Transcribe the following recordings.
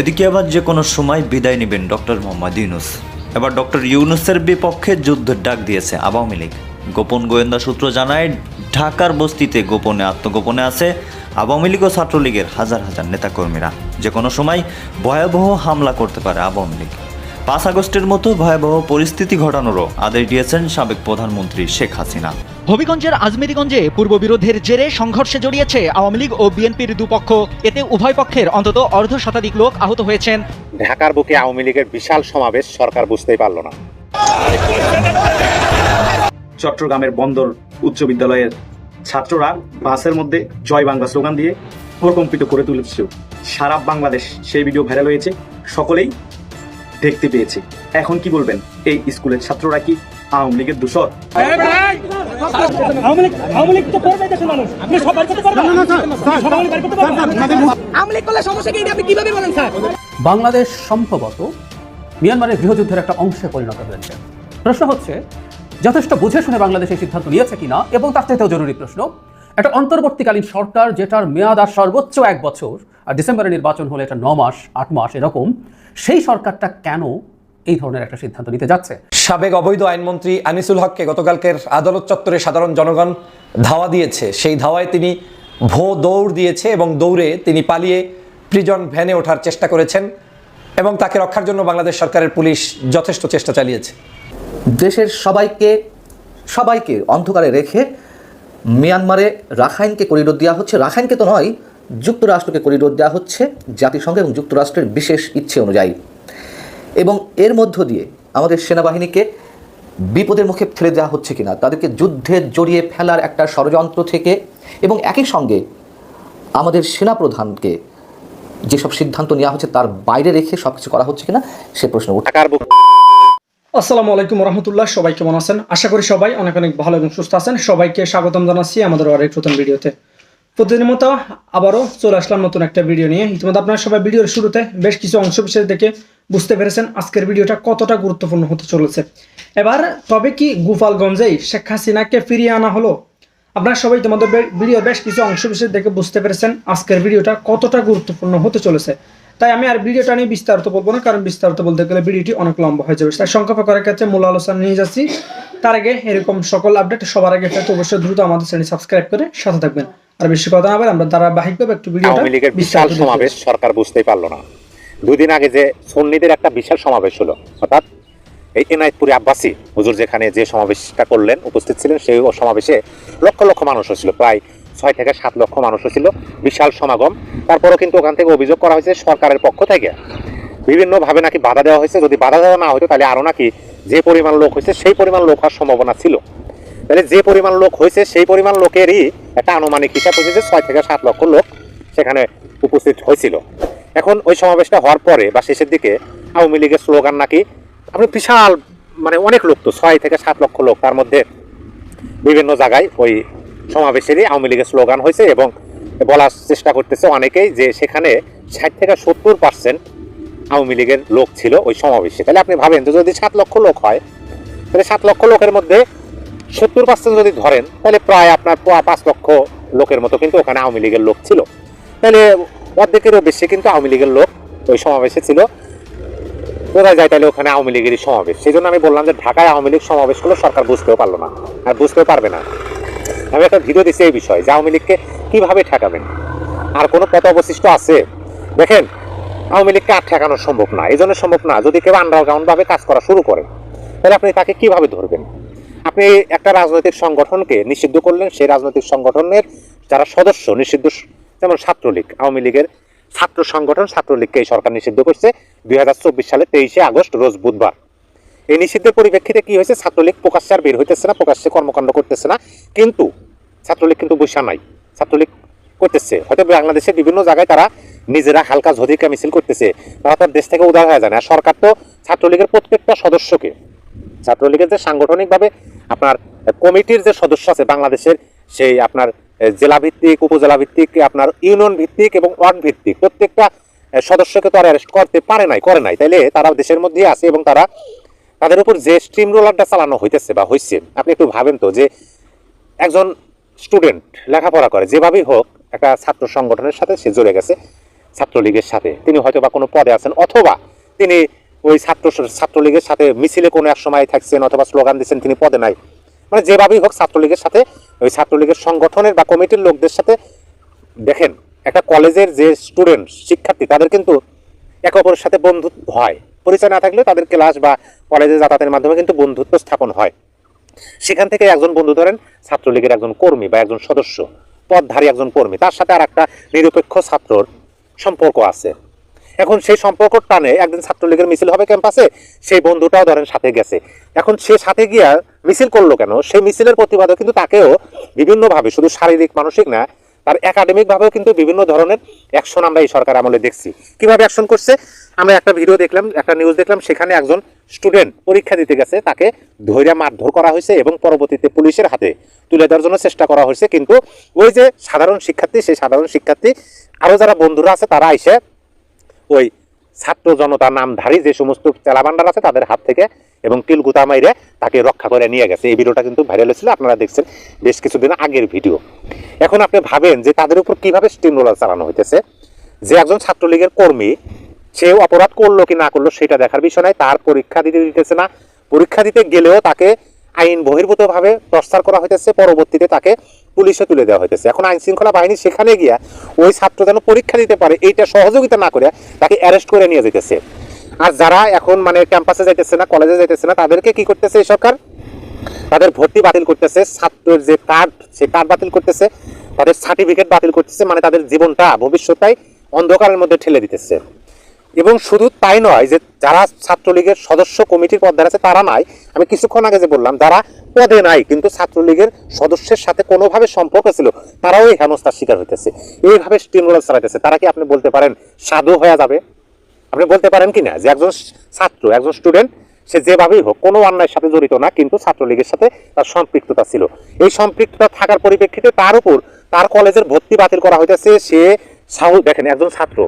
এদিকে আবার যে কোনো সময় বিদায় নেবেন ডক্টর মোহাম্মদ ইউনুস। এবার ডক্টর ইউনুসের বিপক্ষে যুদ্ধের ডাক দিয়েছে আওয়ামী লীগ। গোপন গোয়েন্দা সূত্র জানায়, ঢাকার বস্তিতে গোপনে আত্মগোপনে আছে আওয়ামী লীগ ও ছাত্রলীগের হাজার হাজার নেতাকর্মীরা। যে কোনো সময় ভয়াবহ হামলা করতে পারে আওয়ামী লীগ। পাঁচ আগস্টের মতো ভয়াবহ পরিস্থিতি ঘটানোরও আদেশ দিয়েছেন সাবেক প্রধানমন্ত্রী শেখ হাসিনা। হবিগঞ্জের আজমেরীগঞ্জে পূর্ব বিরোধের জেরে সংঘর্ষে জড়িয়েছে আওয়ামী লীগ ও বিএনপির দুপক্ষ। এতে উভয় পক্ষের অন্তত অর্ধ শতাধিক লোক আহত হয়েছেন। ঢাকার বুকে আওয়ামী লীগের বিশাল সমাবেশ সরকার বুঝতেই পারল না। চট্টগ্রামের বন্দর উচ্চ বিদ্যালয়ের ছাত্ররা বাসের মধ্যে জয় বাংলা স্লোগান দিয়ে প্রকম্পিত করে তুলেছিল। সারা বাংলাদেশ সেই ভিডিও ভাইরাল হয়েছে। সকলেই দেখতে পেয়েছি। এখন কি বলবেন? এই স্কুলের ছাত্ররা কি আওয়ামী লীগের দূষর? আওয়ামী লীগ আওয়ামী লীগ তো করবে দেশের মানুষ। আপনি সব বের করতে পারবেন সবাই বের করতে পারবেন আওয়ামী লীগ করলে সমস্যা কি? এটা আপনি কীভাবে বলেন স্যার? বাংলাদেশ সম্ভবত মিয়ানমারের গৃহযুদ্ধের একটা অংশে পরিণত হয়েছে। প্রশ্ন হচ্ছে যথেষ্ট বুঝে শুনে বাংলাদেশ এই সিদ্ধান্ত নিয়েছে কিনা? এবং তার চাইতেও জরুরি প্রশ্ন একটা অন্তর্বর্তীকালীন সরকার যেটার মেয়াদ আর সর্বোচ্চ এক বছর ডিসেম্বরে নির্বাচন হলে এটা ন মাস আট মাস এরকম সেই সরকারটা কেন এই ধরনের একটা সিদ্ধান্ত নিতে যাচ্ছে? সাবেক অবৈধ আইনমন্ত্রী আনিসুল হককে গতকালকের আদালত চত্বরে সাধারণ জনগণ ধাওয়া দিয়েছে। সেই ধাওয়ায় তিনি ভো দৌড় দিয়েছে এবং দৌড়ে তিনি পালিয়ে প্রিজন ভ্যানে ওঠার চেষ্টা করেছেন এবং তাকে রক্ষার জন্য বাংলাদেশ সরকারের পুলিশ যথেষ্ট চেষ্টা চালিয়েছে। দেশের সবাইকে সবাইকে অন্ধকারে রেখে মিয়ানমারে রাখাইনকে করিডোর দেওয়া হচ্ছে। রাখাইনকে তো নয় যুক্তরাষ্ট্রকে করিডোর দেওয়া হচ্ছে জাতিসংঘ এবং যুক্তরাষ্ট্রের বিশেষ ইচ্ছে অনুযায়ী। এবং এর মধ্য দিয়ে আমাদের সেনাবাহিনীকে বিপদের মুখে ফেলে দেওয়া হচ্ছে কিনা তাদেরকে যুদ্ধে জড়িয়ে ফেলার একটা ষড়যন্ত্র থেকে এবং একই সঙ্গে আমাদের সেনাপ্রধানকে যেসব সিদ্ধান্ত নেওয়া হচ্ছে তার বাইরে রেখে সব কিছু করা হচ্ছে কিনা সে প্রশ্ন উঠে। আসসালামু আলাইকুম রহমতুল্লাহ সবাই কেমন আছেন? আশা করি সবাই অনেক অনেক ভালো এবং সুস্থ আছেন। সবাইকে স্বাগতম জানাচ্ছি আমাদের আরেক নতুন ভিডিওতে। প্রতিদিনের মতো আবারও চলে আসলাম নতুন একটা ভিডিও নিয়ে। ইতিমধ্যে আপনারা সবাই ভিডিওর শুরুতে বেশ কিছু অংশ বিশেষ দেখে বুঝতে পেরেছেন আজকের ভিডিওটা কতটা গুরুত্বপূর্ণ হতে চলেছে। এবার তবে কি গোপালগঞ্জেই শেখ হাসিনাকে ফিরিয়ে আনা হলো? আপনারা সবাই তোমাদের ভিডিওর বেশ কিছু অংশ বিশেষ দেখে বুঝতে পেরেছেন আজকের ভিডিওটা কতটা গুরুত্বপূর্ণ হতে চলেছে। তাই আমি আর ভিডিওটা নিয়ে বিস্তারিত বলব না, কারণ বিস্তারিত বলতে গেলে ভিডিওটি অনেক লম্বা হয়ে যাবে। তাই সংক্ষেপ করার ক্ষেত্রে মূল আলোচনা নিয়ে যাচ্ছি। তার আগে এরকম সকল আপডেট সবার আগে পেতে অবশ্যই দ্রুত আমাদের চ্যানেল সাবস্ক্রাইব করে সাথে থাকবেন। আর বেশি কথা না বলে আমরা ধারাবাহিকভাবে একটু ভিডিওটা বিশাল সমাবেশ সরকার বুঝতেই পারল না। দুই দিন আগে যে সুন্নিদের একটা বিশাল সমাবেশ হলো অর্থাৎ এই এনায়তপুরে আব্বাসী হুজুর যেখানে যে সমাবেশটা করলেন উপস্থিত ছিলেন সেই সমাবেশে লক্ষ লক্ষ মানুষ হয়েছিল প্রায় ছয় থেকে সাত লক্ষ মানুষ হয়েছিল বিশাল সমাগম। তারপরও কিন্তু ওখান থেকে অভিযোগ করা হয়েছে সরকারের পক্ষ থেকে। বিভিন্নভাবে নাকি বাধা দেওয়া হয়েছে যদি বাধা দেওয়া না হতো তাহলে আরও নাকি যে পরিমাণ লোক হয়েছে সেই পরিমাণ লোক হওয়ার সম্ভাবনা ছিল। তাহলে যে পরিমাণ লোক হয়েছে, সেই পরিমাণ লোকেরই একটা আনুমানিক হিসাব হয়েছে যে ছয় থেকে সাত লক্ষ লোক সেখানে উপস্থিত হয়েছিল। এখন ওই সমাবেশটা হওয়ার পরে বা শেষের দিকে আওয়ামী লীগের স্লোগান নাকি, আপনি বিশাল মানে অনেক লোক তো, ছয় থেকে সাত লক্ষ লোক, তার মধ্যে বিভিন্ন জায়গায় ওই সমাবেশেরই আওয়ামী লীগের স্লোগান হয়েছে এবং বলার চেষ্টা করতেছে অনেকেই যে সেখানে ষাট থেকে সত্তর পার্সেন্ট আওয়ামী লীগের লোক ছিল ওই সমাবেশে। তাহলে আপনি ভাবেন যে যদি সাত লক্ষ লোক হয়, তাহলে সাত লক্ষ লোকের মধ্যে সত্তর পার্সেন্ট যদি ধরেন, তাহলে প্রায় আপনার পাঁচ লক্ষ লোকের মতো কিন্তু ওখানে আওয়ামী লীগের লোক ছিল। তাহলে অর্ধেকেরও বেশি কিন্তু আওয়ামী লীগের লোক ওই সমাবেশে ছিল। বোঝা যায় তাহলে ওখানে আওয়ামী লীগেরই সমাবেশ? সেই জন্য আমি বললাম যে ঢাকায় আওয়ামী লীগ সমাবেশ হলো সরকার বুঝতেও পারল না, আর বুঝতেও পারবে না। আমি একটা ভিডিও দিচ্ছি এই বিষয়ে, যে আওয়ামী লীগকে কীভাবে ঠেকাবেন? আর কোনো পথ অবশিষ্ট আছে? দেখেন, আওয়ামী লীগকে আর ঠেকানো সম্ভব না, এই জন্য সম্ভব না, যদি কেউ আন্ডারগ্রাউন্ডভাবে কাজ করা শুরু করে, তাহলে আপনি তাকে কীভাবে ধরবেন? আপনি একটা রাজনৈতিক সংগঠনকে নিষিদ্ধ করলেন, সেই রাজনৈতিক সংগঠনের যারা সদস্য, নিষিদ্ধ যেমন ছাত্রলীগ, আওয়ামী লীগের ছাত্র সংগঠন ছাত্রলীগকে এই সরকার নিষিদ্ধ করছে দুই সালে তেইশে আগস্ট, রোজ বুধবার। এই নিষিদ্ধের পরিপ্রেক্ষিতে কি হয়েছে? ছাত্রলীগ প্রকাশ্যে আর বের হইতেছে না, প্রকাশ্যে কর্মকাণ্ড করতেছে না, কিন্তু ছাত্রলীগ কিন্তু বৈশা নাই। ছাত্রলীগ করতেছে। হয়তো বাংলাদেশের বিভিন্ন জায়গায় তারা নিজেরা হালকা ঝদিকা মিছিল করতেছে, তারা তার দেশ থেকে উদার হয়ে যায় না। সরকার তো ছাত্রলীগের প্রত্যেকটা সদস্যকে ছাত্রলীগের যে সাংগঠনিকভাবে আপনার কমিটির যে সদস্য আছে বাংলাদেশের সেই আপনার আহ, জেলা ভিত্তিক উপজেলা ভিত্তিক আপনার ইউনিয়ন ভিত্তিক এবং ওয়ার্ড ভিত্তিক প্রত্যেকটা সদস্যকে তো আর অ্যারেস্ট করতে পারে নাই করে নাই। তাইলে তারা দেশের মধ্যেই আছে এবং তারা তাদের উপর যে স্ট্রিম রোলারটা চালানো হইতেছে বা হয়েছে আপনি একটু ভাবেন তো যে একজন স্টুডেন্ট লেখাপড়া করে যেভাবেই হোক একটা ছাত্র সংগঠনের সাথে সে জড়ে গেছে ছাত্রলীগের সাথে। তিনি হয়তো বা কোনো পদে আছেন অথবা তিনি ওই ছাত্র ছাত্রলীগের সাথে মিছিলে কোনো এক সময় থাকছেন অথবা স্লোগান দিচ্ছেন তিনি পদে নাই। মানে যেভাবেই হোক ছাত্রলীগের সাথে, ওই ছাত্রলীগের সংগঠনের বা কমিটির লোকদের সাথে দেখেন, একটা কলেজের যে স্টুডেন্ট শিক্ষার্থী, তাদের কিন্তু একে অপরের সাথে বন্ধুত্ব হয়। পরিচয় না থাকলেও তাদের ক্লাস বা কলেজে যাতায়াতের মাধ্যমে কিন্তু বন্ধুত্ব স্থাপন হয়। সেখান থেকে একজন বন্ধু ধরেন ছাত্রলীগের একজন কর্মী বা একজন সদস্য, পদধারী একজন কর্মী, তার সাথে আর একটা নিরপেক্ষ ছাত্রর সম্পর্ক আছে। এখন সেই সম্পর্ক টানে একদিন ছাত্রলীগের মিছিল হবে ক্যাম্পাসে, সেই বন্ধুটাও ধরেন সাথে গেছে। এখন সে সাথে গিয়া মিছিল করল কেন? সেই মিছিলের প্রতিবাদও কিন্তু তাকেও বিভিন্নভাবে, শুধু শারীরিক, মানসিক না, তার একাডেমিক ভাবেও কিন্তু বিভিন্ন ধরনের অ্যাকশন আমরা এই সরকার আমলে দেখছি। কীভাবে অ্যাকশন করছে? আমরা একটা ভিডিও দেখলাম, একটা নিউজ দেখলাম, সেখানে একজন স্টুডেন্ট পরীক্ষা দিতে গেছে, তাকে ধৈর্য মারধর করা হয়েছে এবং পরবর্তীতে পুলিশের হাতে তুলে দেওয়ার জন্য চেষ্টা করা হয়েছে। কিন্তু ওই যে সাধারণ শিক্ষার্থী, সেই সাধারণ শিক্ষার্থী আরও যারা বন্ধুরা আছে, তারা এসে ওই ছাত্র জনতা নামধারী যে সমস্ত চেলাবান্ডার আছে তাদের হাত থেকে এবং তিলগুতা মাইরে তাকে রক্ষা করে নিয়ে গেছে। এই ভিডিওটা কিন্তু ভাইরাল হয়েছিল, আপনারা দেখছেন বেশ কিছুদিন আগের ভিডিও। এখন আপনি ভাবেন যে তাদের উপর কীভাবে স্টিম রোলার চালানো হইতেছে? যে একজন ছাত্রলীগের কর্মী সে অপরাধ করল কি না করল সেটা দেখার বিষয় নাই, তার পরীক্ষা দিতে দিতেছে না। পরীক্ষা দিতে গেলেও তাকে আইন বহির্ভূতভাবে প্রস্তার করা হইতেছে, পরবর্তীতে তাকে পুলিশে তুলে দেওয়া হইতেছে। এখন আইন শৃঙ্খলা বাহিনী সেখানে গিয়া ওই ছাত্র যেন পরীক্ষা দিতে পারে, এইটা সহযোগিতা না করে তাকে অ্যারেস্ট করে নিয়ে যেতেছে আর যারা এখন মানে ক্যাম্পাসে যাইতেছে না কলেজে যাইতেছে না, তাদেরকে কি করতেছে এই সরকার? তাদের ভর্তি বাতিল করতেছে, ছাত্রের যে কার্ড সে কার্ড বাতিল করতেছে, তাদের সার্টিফিকেট বাতিল করতেছে মানে তাদের জীবনটা, ভবিষ্যৎটাই অন্ধকারের মধ্যে ঠেলে দিতেছে। এবং শুধু তাই নয় যে যারা ছাত্রলীগের সদস্য কমিটির পদে আছে, তারা নাই। আমি কিছুক্ষণ আগে যে বললাম, যারা পদে নাই, কিন্তু ছাত্রলীগের সদস্যের সাথে কোনোভাবে সম্পর্ক ছিল, তারাও এই হেনস্থার শিকার হইতেছে। এইভাবে স্টিমুলার চালাইতেছে। তারা কি আপনি বলতে পারেন সাধু হয়ে যাবে? আপনি বলতে পারেন কি না? যে একজন ছাত্র, একজন স্টুডেন্ট সে যেভাবেই হোক, কোনো অন্যায়ের সাথে জড়িত না, কিন্তু ছাত্রলীগের সাথে তার সম্পৃক্ততা ছিল। এই সম্পৃক্ততা থাকার পরিপ্রেক্ষিতে তার উপর তার কলেজের ভর্তি বাতিল করা হইতেছে। সে সাহস, দেখেন, একজন ছাত্র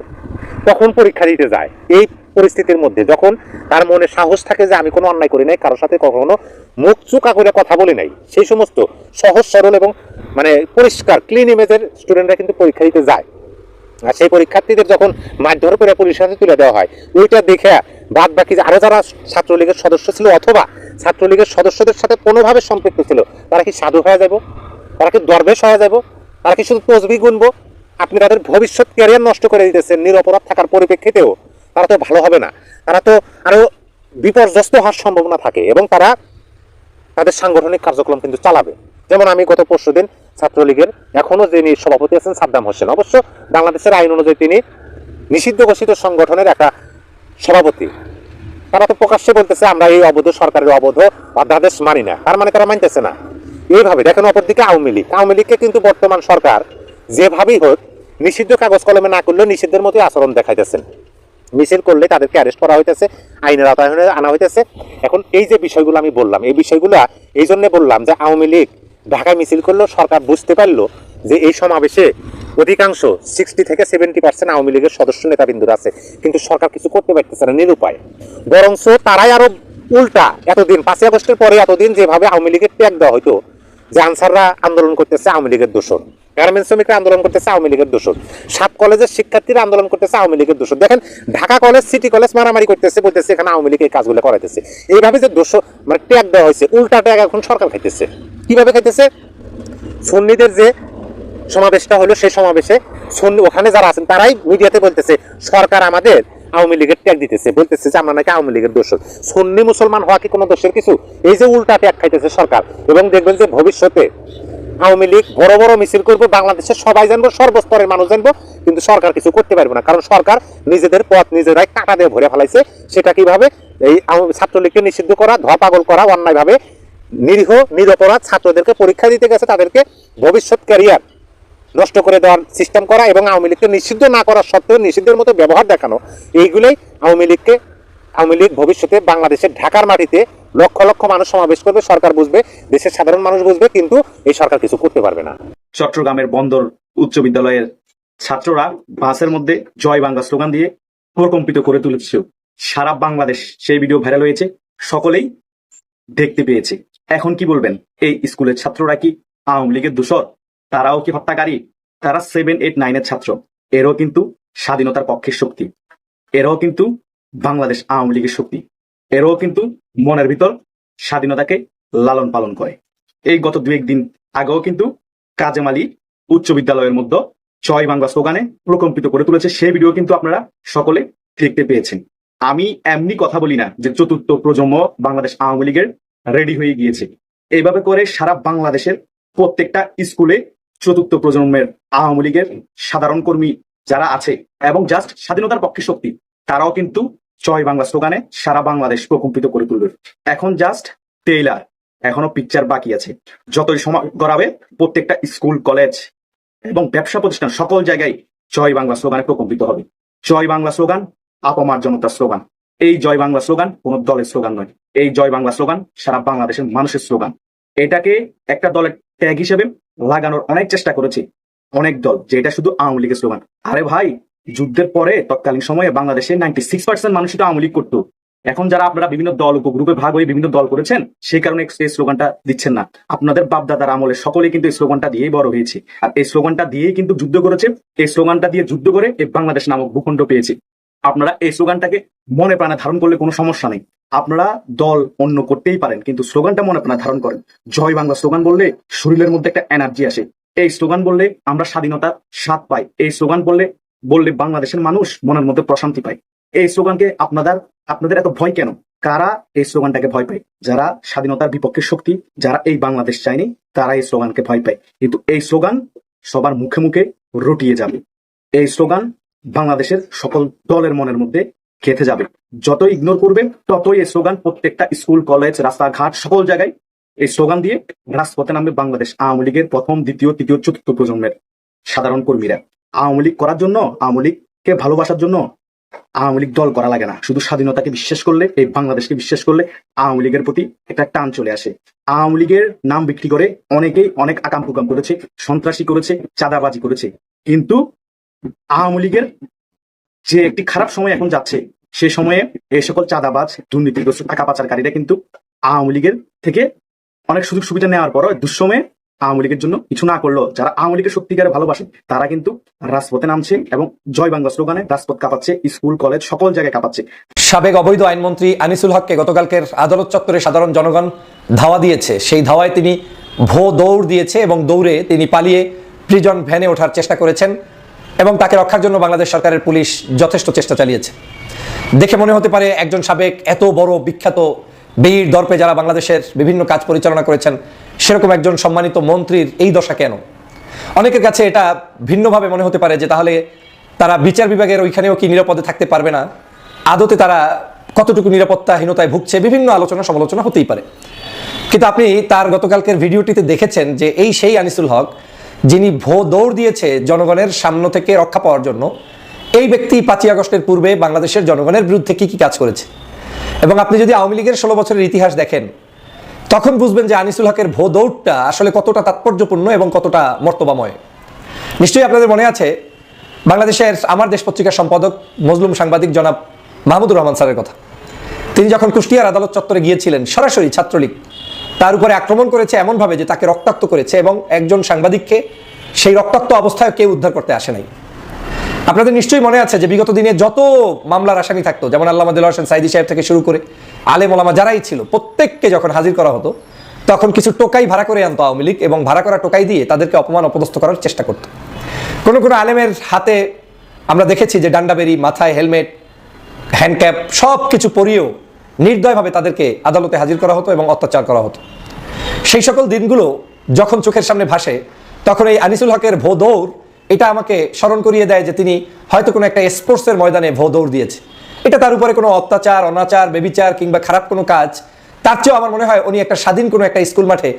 তখন পরীক্ষা দিতে যায়। এই পরিস্থিতির মধ্যে যখন তার মনে সাহস থাকে যে আমি কোনো অন্যায় করি নাই কারোর সাথে কখনো মুখ চুকা করে কথা বলি নাই, সেই সমস্ত সহজ, সরল এবং মানে পরিষ্কার ক্লিন ইমেজের স্টুডেন্টরা কিন্তু পরীক্ষা দিতে যায়। আর সেই পরীক্ষার্থীদের যখন মারধর করে পুলিশের হাতে তুলে দেওয়া হয়, ওইটা দেখে বাদ বাকি যে আরও যারা ছাত্রলীগের সদস্য ছিল অথবা ছাত্রলীগের সদস্যদের সাথে কোনোভাবে সম্পৃক্ত ছিল, তারা কি সাধু হয়ে যাব? তারা কি দরবেশ হয়ে যাব? তারা কি শুধু তসবি গুনবো? আপনি তাদের ভবিষ্যৎ ক্যারিয়ার নষ্ট করে দিতেছেন, নিরপরাধ থাকার পরিপ্রেক্ষিতেও। তারা তো ভালো হবে না। তারা তো আরও বিপর্যস্ত হওয়ার সম্ভাবনা থাকে এবং তারা তাদের সাংগঠনিক কার্যক্রম কিন্তু চালাবে। যেমন আমি গত পরশু দিন ছাত্রলীগের এখনও যিনি সভাপতি আছেন সাদ্দাম হোসেন, অবশ্য বাংলাদেশের আইন অনুযায়ী তিনি নিষিদ্ধ ঘোষিত সংগঠনের একটা সভাপতি। তারা তো প্রকাশ্যে বলতেছে, আমরা এই অবৈধ, সরকারের অবৈধ অধ্যাদেশ মানি না। তার মানে তারা মানতেছে না। এইভাবে দেখেন, অপরদিকে আওয়ামী লীগ। আওয়ামী লীগকে কিন্তু বর্তমান সরকার যেভাবেই হোক নিষিদ্ধ কাগজ কলমে না করলেও নিষিদ্ধের মতোই আচরণ দেখাইতেছেন। মিছিল করলে তাদেরকে অ্যারেস্ট করা হইতেছে, আইনের আওতায় আনা হইতেছে। এখন এই যে বিষয়গুলো আমি বললাম, এই বিষয়গুলো এই জন্য বললাম যে আওয়ামী লীগ ঢাকায় মিছিল করলেও সরকার বুঝতে পারল যে এই সমাবেশে অধিকাংশ সিক্সটি থেকে সেভেন্টি পার্সেন্ট আওয়ামী লীগের সদস্য নেতাবিন্দুরা আছে। কিন্তু সরকার কিছু করতে পারতেছে না নিরুপায়। বরংস তারাই আরও উল্টা, এতদিন পাঁচই আগস্টের পরে এতদিন যেভাবে আওয়ামী লীগের ত্যাগ দেওয়া হইতো যে আনসাররা আন্দোলন করতেছে আওয়ামী লীগের দোষর, গার্মেন্টস শ্রমিকরা আন্দোলন করতেছে আওয়ামী লীগের দোষর, সাত কলেজের শিক্ষার্থীরা আন্দোলন করতেছে আওয়ামী লীগের দোষর। দেখেন, ঢাকা কলেজ সিটি কলেজ মারামারি করতেছে, বলতেছে এখানে আওয়ামী লীগ এই কাজগুলো করাইতেছে। এইভাবে যে দোষ মানে ট্যাগ দেওয়া হয়েছে, উল্টা ট্যাগ এখন সরকার খাইতেছে। কীভাবে খাইতেছে? সুন্নিদের যে সমাবেশটা হলো, সেই সমাবেশে সন্নি ওখানে যারা আছেন, তারাই মিডিয়াতে বলতেছে, সরকার আমাদের আওয়ামী লীগের ট্যাগ দিতেছে, বলতেছে যে আমরা নাকি আওয়ামী লীগের দোষ সুন্নি মুসলমান হওয়া কি কোনো দোষের কিছু? এই যে উল্টা ট্যাগ খাইতেছে সরকার, এবং দেখবেন যে ভবিষ্যতে আওয়ামী লীগ বড় বড় মিছিল করব, বাংলাদেশের সবাই জানব, সর্বস্তরের মানুষ জানব, কিন্তু সরকার কিছু করতে পারবে না। কারণ সরকার নিজেদের পথ, নিজেরাই কাটা দিয়ে ভরে ফেলাইছে। সেটা কীভাবে? এই ছাত্রলীগকে নিষিদ্ধ করা ধোয়া পাগল করা, অন্যায়ভাবে নিরীহ, নিরপরাধ ছাত্রদেরকে পরীক্ষা দিতে গেছে, তাদেরকে ভবিষ্যৎ ক্যারিয়ার নষ্ট করে দেওয়ার সিস্টেম করা এবং আওয়ামী লীগকে নিষিদ্ধ না করার সত্ত্বেও নিষিদ্ধের মতো ব্যবহার দেখানো, এইগুলোই আওয়ামী লীগকে, আওয়ামী লীগ ভবিষ্যতে বাংলাদেশের ঢাকার মাটিতে লক্ষ লক্ষ মানুষ সমাবেশ করবে, সরকার বুঝবে, দেশের সাধারণ মানুষ বুঝবে, কিন্তু এই সরকার কিছু করতে পারবে না। চট্টগ্রামের বন্দর উচ্চ বিদ্যালয়ের ছাত্ররা বাসের মধ্যে জয় বাংলা স্লোগান দিয়ে প্রকম্পিত করে তুলেছে। সারা বাংলাদেশ সেই ভিডিও ভাইরাল হয়েছে, সকলেই দেখতে পেয়েছে। এখন কি বলবেন? এই স্কুলের ছাত্ররা কি আওয়ামী লীগের দূষর? তারাও কি হত্যাকারী? তারা সেভেন এইট নাইনের ছাত্র। এরও কিন্তু স্বাধীনতার পক্ষের শক্তি। এরাও কিন্তু বাংলাদেশ আওয়ামী লীগের শক্তি। এরাও কিন্তু মনের ভিতর স্বাধীনতাকে লালন পালন করে। এই গত দু একদিন আগেও কিন্তু কাজেম আলী উচ্চ বিদ্যালয়ের মধ্যে ছয় বাংলা স্লোগানে প্রকম্পিত করে তুলেছে। সেই ভিডিও কিন্তু আপনারা সকলে দেখতে পেয়েছেন। আমি এমনি কথা বলি না যে চতুর্থ প্রজন্ম বাংলাদেশ আওয়ামী লীগের রেডি হয়ে গিয়েছে। এইভাবে করে সারা বাংলাদেশের প্রত্যেকটা স্কুলে চতুর্থ প্রজন্মের আওয়ামী লীগের সাধারণ কর্মী যারা আছে এবং জাস্ট স্বাধীনতার পক্ষে শক্তি, তারাও কিন্তু জয় বাংলা স্লোগানে সারা বাংলাদেশ প্রকম্পিত করে তুলবে। এখন জাস্ট টেইলার এখনও পিকচার বাকি আছে। যতই সময় গড়াবে, প্রত্যেকটা স্কুল কলেজ এবং ব্যবসা প্রতিষ্ঠান সকল জায়গায় জয় বাংলা স্লোগানে প্রকম্পিত হবে। জয় বাংলা স্লোগান আপমার জনতার স্লোগান। এই জয় বাংলা স্লোগান কোন দলের স্লোগান নয়। এই জয় বাংলা স্লোগান সারা বাংলাদেশের মানুষের স্লোগান। এটাকে একটা দলের ট্যাগ হিসেবে লাগানোর অনেক চেষ্টা করেছে। অনেক দল যে এটা শুধু আওয়ামী লীগের স্লোগান। আরে ভাই, যুদ্ধের পরে তৎকালীন সময়ে বাংলাদেশে নাইনটি সিক্স পার্সেন্ট মানুষ তো আওয়ামী লীগ করতো। এখন যারা আপনারা বিভিন্ন দল, উপগ্রুপে ভাগ হয়ে বিভিন্ন দল করেছেন সেই কারণে এই স্লোগানটা দিচ্ছেন না। আপনাদের বাপদাদার আমলে সকলে কিন্তু এই স্লোগানটা দিয়েই বড় হয়েছে। আর এই স্লোগানটা দিয়েই কিন্তু যুদ্ধ করেছে। এই স্লোগানটা দিয়ে যুদ্ধ করে এই বাংলাদেশ নামক ভূখণ্ড পেয়েছে। আপনারা এই স্লোগানটাকে মনে প্রাণে ধারণ করলে কোনো সমস্যা নেই। আপনারা দল অন্য করতেই পারেন, কিন্তু স্লোগানটা মনে প্রাণে ধারণ করেন। জয় বাংলা স্লোগান বললে শরীরের মধ্যে একটা এনার্জি আসে। এই স্লোগান বললে আমরা স্বাধীনতার স্বাদ পাই। এই স্লোগান বললে বললে বাংলাদেশের মানুষ মনের মধ্যে প্রশান্তি পায়। এই স্লোগানকে আপনাদের আপনাদের এত ভয় কেন? কারা এই স্লোগানটাকে ভয় পায়? যারা স্বাধীনতার বিপক্ষে শক্তি, যারা এই বাংলাদেশ চায়নি, তারা এই স্লোগানকে ভয় পায়। কিন্তু এই স্লোগান সবার মুখে মুখে রটিয়ে যাবে। এই স্লোগান বাংলাদেশের সকল দলের মনের মধ্যে খেতে যাবে। যত ইগনোর করবে, ততই এই স্লোগান প্রত্যেকটা স্কুল কলেজ রাস্তাঘাট, সকল জায়গায় এই স্লোগান দিয়ে রাজপথে নামবে বাংলাদেশ আওয়ামী লীগের প্রথম, দ্বিতীয়, তৃতীয়, চতুর্থ প্রজন্মের সাধারণ কর্মীরা। আওয়ামী লীগ করার জন্য, আওয়ামী লীগকে ভালোবাসার জন্য আওয়ামী লীগ দল করা লাগে না। শুধু স্বাধীনতাকে বিশ্বাস করলে, এই বাংলাদেশকে বিশ্বাস করলে আওয়ামী লীগের প্রতি একটা টান চলে আসে। আওয়ামী লীগের নাম বিক্রি করে অনেকেই অনেক আকাম কুকাম করেছে, সন্ত্রাসী করেছে, চাঁদাবাজি করেছে। কিন্তু আওয়ামী লীগের যে একটি খারাপ সময় এখন যাচ্ছে, সে সময়ে এই সকল চাঁদাবাজ, দুর্নীতিগ্রস্ত টাকা পাচারকারীরা কিন্তু আওয়ামী লীগের থেকে অনেক সুযোগ সুবিধা নেওয়ার পরও দুঃসময়ে আওয়ামী লীগের জন্য কিছু না করল। যারা আওয়ামী লীগের সত্যিকারে ভালোবাসে, তারা কিন্তু রাজপথে নামছে এবং জয় বাংলা স্লোগানে রাজপথ কাঁপাচ্ছে, স্কুল, কলেজ, সকল জায়গায় কাঁপাচ্ছে। সাবেক অবৈধ আইনমন্ত্রী আনিসুল হককে গতকালকের আদালত চত্বরে সাধারণ জনগণ ধাওয়া দিয়েছে। সেই ধাওয়ায় তিনি ভো দৌড় দিয়েছে এবং দৌড়ে তিনি পালিয়ে প্রিজন ভ্যানে ওঠার চেষ্টা করেছেন। এবং তাকে রক্ষার জন্য বাংলাদেশ সরকারের পুলিশ যথেষ্ট চেষ্টা চালিয়েছে। দেখে মনে হতে পারে একজন সাবেক এত বড়, বিখ্যাত বীর দর্পে যারা বাংলাদেশের বিভিন্ন কাজ পরিচালনা করেছেন, সেরকম একজন সম্মানিত মন্ত্রীর এই দশা কেন? অনেকের কাছে এটা ভিন্নভাবে মনে হতে পারে যে তাহলে তারা বিচার বিভাগের ওইখানেও কি নিরাপদে থাকতে পারবে না? আদতে তারা কতটুকু নিরাপত্তাহীনতায় ভুগছে? বিভিন্ন আলোচনা সমালোচনা হতেই পারে। কিন্তু আপনি তার গতকালকের ভিডিওটিতে দেখেছেন যে এই সেই আনিসুল হক যিনি ভো দৌড় দিয়েছে জনগণের সামনে থেকে রক্ষা পাওয়ার জন্য, এই ব্যক্তি পাঁচই আগস্টের পূর্বে বাংলাদেশের জনগণের বিরুদ্ধে কি কি কাজ করেছে? এবং আপনি যদি আওয়ামী লীগের ষোলো বছরের ইতিহাস দেখেন, তখন বুঝবেন যে আনিসুল হকের ভো দৌড়টা আসলে কতটা তাৎপর্যপূর্ণ এবং কতটা মর্তবাময়। নিশ্চয়ই আপনাদের মনে আছে, বাংলাদেশের আমার দেশ পত্রিকার সম্পাদক, মজলুম সাংবাদিক জনাব মাহমুদুর রহমান স্যারের কথা। তিনি যখন কুষ্টিয়ার আদালত চত্বরে গিয়েছিলেন, সরাসরি ছাত্রলীগ তার উপরে আক্রমণ করেছে এমনভাবে যে তাকে রক্তাক্ত করেছে এবং একজন সাংবাদিককে সেই রক্তাক্ত অবস্থায় কেউ উদ্ধার করতে আসে নাই। আপনাদের নিশ্চয়ই মনে আছে যে বিগত দিনে যত মামলার আসামি থাকতো, যেমন আল্লাহ দিল হোসেন সাইদি সাহেব থেকে শুরু করে আলেম ওলামা যারাই ছিল, প্রত্যেককে যখন হাজির করা হতো, তখন কিছু টোকাই ভাড়া করে আনতো আওয়ামী লীগ এবং ভাড়া করা টোকাই দিয়ে তাদেরকে অপমান অপদস্থ করার চেষ্টা করতো। কোনো কোনো আলেমের হাতে আমরা দেখেছি যে ডান্ডাবেরি, মাথায় হেলমেট, হ্যান্ডক্যাপ সব কিছু পরিয়েও নির্দয়ভাবে তাদেরকে আদালতে হাজির করা হতো এবং অত্যাচার করা হতো। সেই সকল দিনগুলো যখন চোখের সামনে ভাসে, তখন এই আনিসুল হকের ভো দৌড় এটা আমাকে স্মরণ করিয়ে দেয় যে তিনি হয়তো কোনো একটা স্পোর্টসের ময়দানে ভো দৌড় দিয়েছে। এটা তার উপরে কোনো অত্যাচার, অনাচার, বেবিচার কিংবা খারাপ কোনো কাজ, তার চেয়েও আমার মনে হয় উনি একটা স্বাধীন কোনো একটা স্কুল মাঠে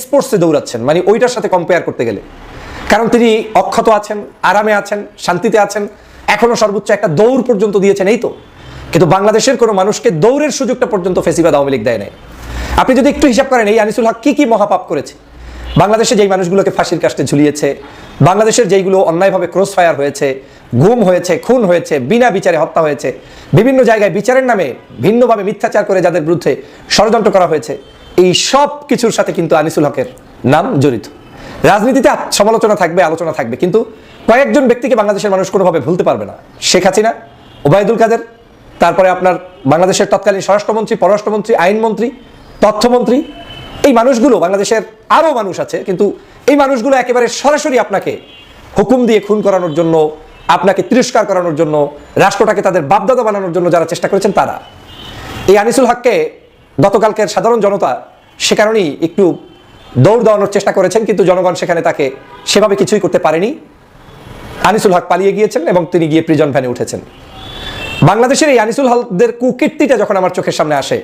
স্পোর্টসে দৌড়াচ্ছেন মানে ওইটার সাথে কম্পেয়ার করতে গেলে। কারণ তিনি অক্ষত আছেন, আরামে আছেন, শান্তিতে আছেন এখনও সর্বোচ্চ একটা দৌড় পর্যন্ত দিয়েছেন, এই তো। কিন্তু বাংলাদেশের কোনো মানুষকে দৌড়ের সুযোগটা পর্যন্ত ফেসিবাদ আওয়ামী লীগ দেয় নাই। আপনি যদি একটু হিসাব করেন, এই আনিসুল হক কি কি মহাপাপ করেছে? বাংলাদেশে যেই মানুষগুলোকে ফাঁসির কাস্টে ঝুলিয়েছে, বাংলাদেশের যেইগুলো অন্যায়ভাবে ক্রস ফায়ার হয়েছে, গুম হয়েছে, খুন হয়েছে, বিনা বিচারে হত্যা হয়েছে, বিভিন্ন জায়গায় বিচারের নামে ভিন্নভাবে মিথ্যাচার করে যাদের বিরুদ্ধে ষড়যন্ত্র করা হয়েছে, এই সব কিছুর সাথে কিন্তু আনিসুল হকের নাম জড়িত। রাজনীতিতে সমালোচনা থাকবে, আলোচনা থাকবে, কিন্তু কয়েকজন ব্যক্তিকে বাংলাদেশের মানুষ কোনোভাবে ভুলতে পারবে না। শেখ হাসিনা, ওবায়দুল কাদের তারপরে আপনার বাংলাদেশের তৎকালীন স্বরাষ্ট্রমন্ত্রী, পররাষ্ট্রমন্ত্রী, আইনমন্ত্রী, তথ্যমন্ত্রী, এই মানুষগুলো, বাংলাদেশের আরও মানুষ আছে, কিন্তু এই মানুষগুলো একেবারে সরাসরি আপনাকে হুকুম দিয়ে খুন করানোর জন্য, আপনাকে তিরস্কার করানোর জন্য, রাষ্ট্রটাকে তাদের বাপদাদা বানানোর জন্য যারা চেষ্টা করেছেন তারা। এই আনিসুল হককে গতকালকের সাধারণ জনতা সে কারণেই একটু দৌড় দেওয়ানোর চেষ্টা করেছেন, কিন্তু জনগণ সেখানে তাকে সেভাবে কিছুই করতে পারেনি। আনিসুল হক পালিয়ে গিয়েছেন এবং তিনি গিয়ে প্রিজন ভ্যানে উঠেছেন। বাংলাদেশের এই আনিসুল হকদের কুকীর্তিটা যখন আমার চোখের সামনে আসে,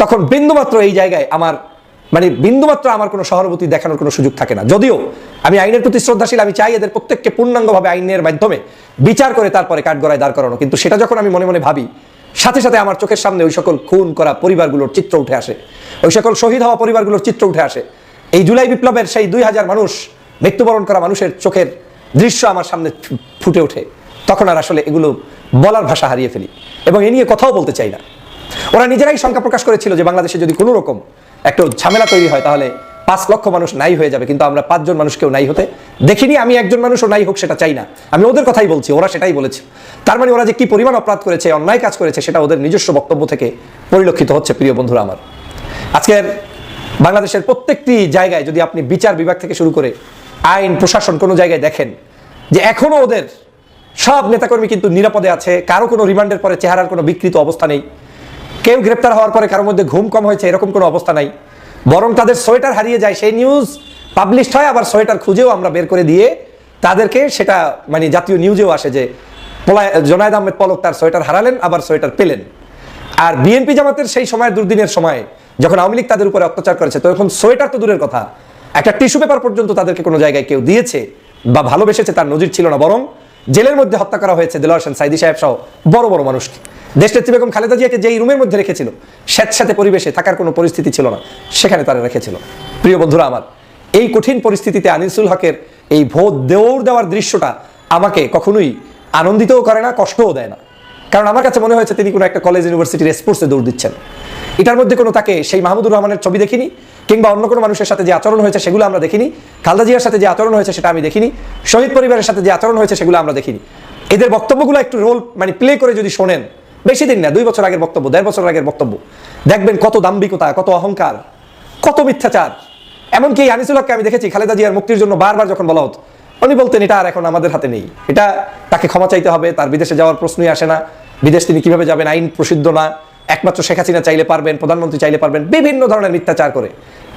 তখন বিন্দুমাত্র এই জায়গায় আমার মানে বিন্দুমাত্র আমার কোনো সহানুভূতি দেখানোর কোনো সুযোগ থাকে না। যদিও আমি আইনের প্রতি শ্রদ্ধাশীল, আমি চাই এদের প্রত্যেককে পূর্ণাঙ্গভাবে আইনের মাধ্যমে বিচার করে তারপরে কাঠগড়ায় দাঁড় করানো। কিন্তু সেটা যখন আমি মনে মনে ভাবি, সাথে সাথে আমার চোখের সামনে ওই সকল খুন করা পরিবারগুলোর চিত্র উঠে আসে। ওই সকল শহীদ হওয়া পরিবারগুলোর চিত্র উঠে আসে। এই জুলাই বিপ্লবের সেই দুই হাজার মানুষ, মৃত্যুবরণ করা মানুষের চোখের দৃশ্য আমার সামনে ফুটে ওঠে। তখন আর আসলে এগুলো বলার ভাষা হারিয়ে ফেলি এবং এ নিয়ে কথাও বলতে চাই না। ওরা নিজেরাই শঙ্কা প্রকাশ করেছিল যে বাংলাদেশে যদি কোনো রকম একটা ঝামেলা তৈরি হয়, তাহলে পাঁচ লক্ষ মানুষ নাই হয়ে যাবে, কিন্তু আমরা পাঁচজন মানুষকেও নাই হতে দেখিনি, আমি একজন মানুষও নাই হোক সেটা চাই না। আমি ওদের কথাই বলছি, ওরা সেটাই বলেছে। তার মানে ওরা যে কি পরিমাণ অপরাধ করেছে, অন্যায় কাজ করেছে, সেটা ওদের নিজস্ব বক্তব্য থেকে পরিলক্ষিত হচ্ছে, প্রিয় বন্ধুরা আমার। আজকের বাংলাদেশের প্রত্যেকটি জায়গায় যদি আপনি বিচার বিভাগ থেকে শুরু করে আইন, প্রশাসন কোনো জায়গায় দেখেন যে এখনও ওদের সব নেতাকর্মী কিন্তু নিরাপদে আছে, কারও কোনো রিমান্ডের পরে চেহারার কোনো বিকৃত অবস্থা নেই। কেউ গ্রেপ্তার হওয়ার পরে কারোর মধ্যে ঘুম কম হয়েছে, এরকম কোনো অবস্থা নাই। বরং তাদের সোয়েটার হারিয়ে যায়, সেই নিউজ পাবলিশড হয়, আবার সোয়েটার খুঁজেও আমরা বের করে দিয়ে তাদেরকে সেটা মানে জাতীয় নিউজেও আসে যে জোনায়দ আহমেদ পলক তার সোয়েটার হারালেন, আবার সোয়েটার পেলেন। আর বিএনপি জামাতের সেই সময়, দুর্দিনের সময়, যখন আওয়ামী লীগ তাদের উপরে অত্যাচার করেছে, তখন সোয়েটার তো দূরের কথা। একটা টিস্যু পেপার পর্যন্ত তাদেরকে কোনো জায়গায় কেউ দিয়েছে বা ভালোবেসেছে তার নজির ছিল না, বরং জেলের মধ্যে হত্যা করা হয়েছে দেলোয়ার হোসেন, সাইদি সাহেব সহ বড় বড় মানুষকে। দেশনেত্রী বেগম খালেদা জিয়াকে যেই রুমের মধ্যে রেখেছিল স্যাঁতস্যাঁতে পরিবেশে থাকার কোনো পরিস্থিতি ছিল না, সেখানে তারা রেখেছিল। প্রিয় বন্ধুরা আমার, এই কঠিন পরিস্থিতিতে আনিসুল হকের এই ভোট দৌড় দেওয়ার দৃশ্যটা আমাকে কখনোই আনন্দিতও করে না, কষ্টও দেয় না। কারণ আমার কাছে মনে হয়েছে তিনি কোনো একটা কলেজ ইউনিভার্সিটির স্পোর্টসে দৌড় দিচ্ছেন। এটার মধ্যে কোনো তাকে সেই মাহমুদুর রহমানের ছবি দেখিনি। কিংবা অন্য কোনো মানুষের সাথে যে আচরণ হয়েছে সেগুলো আমরা দেখিনি। খালদা জিয়ার সাথে যে আচরণ হয়েছে সেটা আমি দেখিনি। শহীদ পরিবারের সাথে যে আচরণ হয়েছে সেগুলো আমরা দেখিনি। এদের বক্তব্যগুলো একটু রোল মানে প্লে করে যদি শোনেন, বেশি দিন না, দুই বছর আগের বক্তব্য, দেড় বছর আগের বক্তব্য, দেখবেন কত দাম্ভিকতা, কত অহংকার, কত মিথ্যাচার। এমনকি এই আনিসুল আমি দেখেছি, খালেদা জিয়ার মুক্তির জন্য বারবার যখন বলা হতো উনি বলতেন, এটা আর এখন আমাদের হাতে নেই। এটা তাকে ক্ষমা চাইতে হবে, তার বিদেশে যাওয়ার প্রশ্নই আসে না। বিদেশ তিনি কীভাবে যাবেন, আইন প্রসিদ্ধ না। একমাত্র শেখ হাসিনা চাইলে পারবেন, প্রধানমন্ত্রী চাইলে পারবেন, বিভিন্ন ধরনের মিথ্যাচার করে।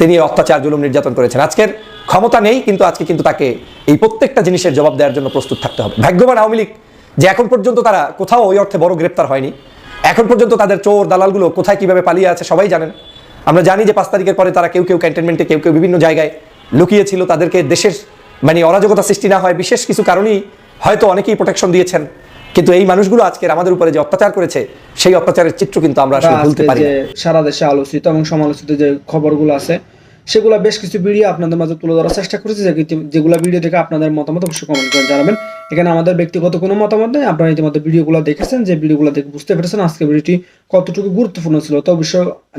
তিনি অত্যাচার, জুলুম নির্যাতন করেছেন। আজকের ক্ষমতা নেই, কিন্তু আজকে কিন্তু তাকে এই প্রত্যেকটা জিনিসের জবাব দেওয়ার জন্য প্রস্তুত থাকতে হবে। ভাগ্যবান আওয়ামী লীগ যে এখন পর্যন্ত তারা কোথাও ওই অর্থে বড় গ্রেপ্তার হয়নি, এখন পর্যন্ত তাদের চোর, দালালগুলো কোথায় কীভাবে পালিয়ে আছে সবাই জানেন। আমরা জানি যে পাঁচ তারিখের পরে তারা কেউ কেউ ক্যান্টনমেন্টে, কেউ কেউ বিভিন্ন জায়গায় লুকিয়েছিল, তাদেরকে দেশের মানে অরাজকতা সৃষ্টি না হয়, বিশেষ কিছু কারণেই হয়তো অনেকেই প্রোটেকশন দিয়েছেন। কিন্তু এই মানুষগুলো আজকের আমাদের উপরে যে অত্যাচার করেছে সেই অত্যাচারের চিত্র কিন্তু আমরা আসলে ভুলতে পারি সারা দেশে আলোচিত এবং সমালোচিত যে খবরগুলো আছে সেগুলো বেশ কিছু ভিডিও আপনাদের মাঝে তুলে ধরার চেষ্টা করেছি যেগুলো ভিডিও দেখে আপনাদের মতামত অবশ্যই কমেন্ট করে জানাবেন। এখানে আমাদের ব্যক্তিগত কোনো মতামত নেই আপনারা ইতিমধ্যে ভিডিওগুলো দেখেছেন যে ভিডিওগুলো দেখে বুঝতে পেরেছেন আজকে ভিডিওটি কতটুকু গুরুত্বপূর্ণ ছিল। তো অবশ্য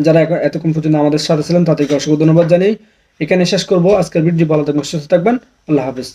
যারা এতক্ষণ পর্যন্ত আমাদের সাথে ছিলেন তাদেরকে অসংখ্য ধন্যবাদ জানাই এখানে শেষ করব। আজকের ভিডিও ভালো থাকবেন সুস্থ থাকবেন আল্লাহ হাফিজ।